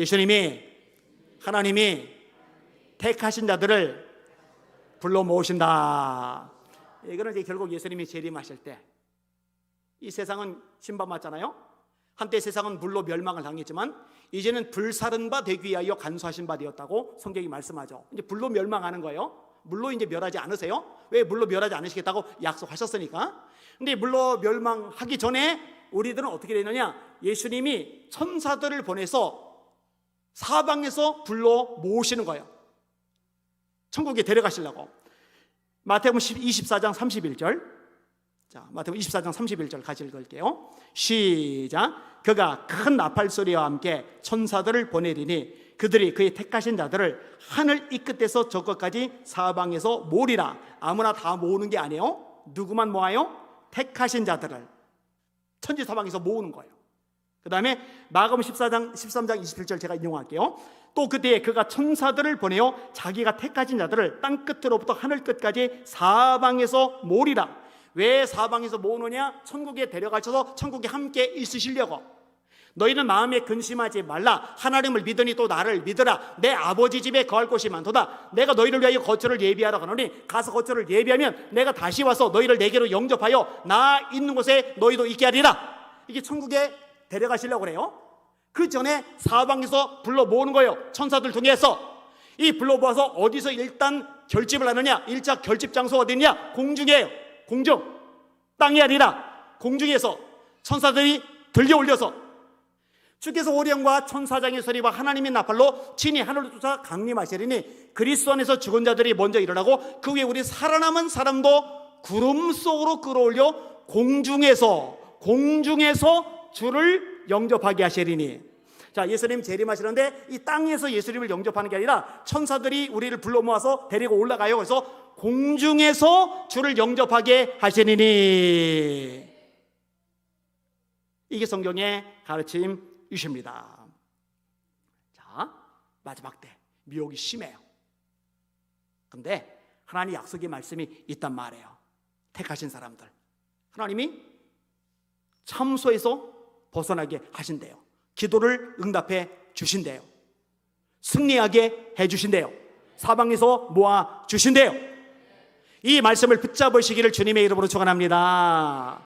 예수님이 하나님이 택하신 자들을 불러 모으신다. 이거는 이제 결국 예수님이 재림하실 때 이 세상은 신받았잖아요. 한때 세상은 물로 멸망을 당했지만 이제는 불사른 바 되기 위하여 간수하신 바 되었다고 성경이 말씀하죠. 이제 불로 멸망하는 거예요. 물로 이제 멸하지 않으세요? 왜 물로 멸하지 않으시겠다고 약속하셨으니까. 근데 물로 멸망하기 전에 우리들은 어떻게 되느냐? 예수님이 천사들을 보내서 사방에서 불러 모으시는 거예요. 천국에 데려가시려고. 마태복음 24장 31절. 자, 마태복음 24장 31절 같이 읽을게요. 시작. 그가 큰 나팔 소리와 함께 천사들을 보내리니 그들이 그의 택하신 자들을 하늘 이 끝에서 저 끝까지 사방에서 모으리라. 아무나 다 모으는 게 아니에요. 누구만 모아요? 택하신 자들을 천지 사방에서 모으는 거예요. 그 다음에 마가음 14장 13장 27절 제가 인용할게요. 또 그때 그가 천사들을 보내어 자기가 택하신 자들을 땅 끝으로부터 하늘 끝까지 사방에서 모으리라. 왜 사방에서 모으느냐? 천국에 데려가셔서 천국에 함께 있으시려고. 너희는 마음에 근심하지 말라. 하나님을 믿으니 또 나를 믿으라. 내 아버지 집에 거할 곳이 많도다. 내가 너희를 위하여 거처를 예비하라 하노니 가서 거처를 예비하면 내가 다시 와서 너희를 내게로 영접하여 나 있는 곳에 너희도 있게 하리라. 이게 천국에 데려가시려고 그래요. 그 전에 사방에서 불러 모으는 거예요. 천사들 통해서. 이 불러 모아서 어디서 일단 결집을 하느냐? 일차 결집 장소 어디냐? 공중이에요. 공중. 땅이 아니라 공중에서 천사들이 들려 올려서 주께서 오령과 천사장의 소리와 하나님의 나팔로 친히 하늘로 쫓아 강림하시리니 그리스도 안에서 죽은 자들이 먼저 일어나고 그 후에 우리 살아남은 사람도 구름 속으로 끌어올려 공중에서 공중에서 주를 영접하게 하시리니 자 예수님 재림하시는데 이 땅에서 예수님을 영접하는 게 아니라 천사들이 우리를 불러 모아서 데리고 올라가요 그래서 공중에서 주를 영접하게 하시리니 이게 성경의 가르침이십니다. 자, 마지막 때 미혹이 심해요. 근데 하나님 약속의 말씀이 있단 말이에요. 택하신 사람들. 하나님이 참소에서 벗어나게 하신대요. 기도를 응답해 주신대요. 승리하게 해 주신대요. 사방에서 모아 주신대요. 이 말씀을 붙잡으시기를 주님의 이름으로 축원합니다.